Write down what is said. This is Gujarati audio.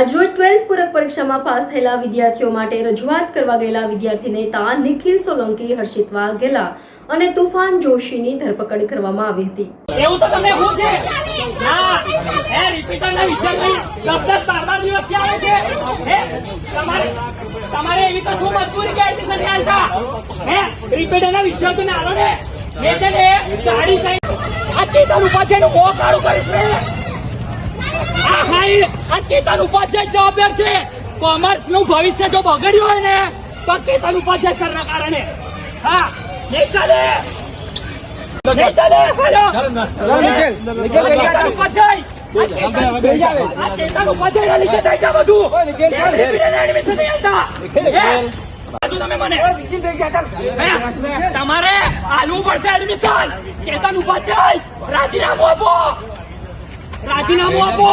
આજરોજ ટ્વેલ્થ પૂરક પરીક્ષામાં પાસ થયેલા વિદ્યાર્થીઓ માટે રજૂઆત કરવા ગયેલા વિદ્યાર્થી નેતા નિખિલ સોલંકી, હર્ષિત વાઘેલા અને તુફાન જોશીની ધરપકડ કરવામાં આવી હતી. એવું તો તમને શું છે? ના, હે રિપીટર ના વિદ્યાર્થી દસ દસ બાર બાર દિવસ આવે છે. હે, તમારે તમારે એવી તો શું મજબૂરી કે એડમિશન આલતા હે રિપીટર ના વિદ્યાર્થીને આલો ને. મેં છે ને ગાડી સાઈડ આ ચેતન ઉપાધ્યાયનું મોં કાળું કરીશ હાઈ આ કેતન ઉપાધ્યાય જવાબદાર છે. કોમર્સનું ભવિષ્ય જો બગડ્યું હોય ને તો કેતન ઉપાધ્યાય કારણે. હા નહીં ચાલે. નહીં ચાલે ઉપાધ્યાય. નહીં? તમારે આલવું પડશે એડમિશન કેતન ઉપાધ્યાય. રાજીનામું આપો. રાજીનામું આપો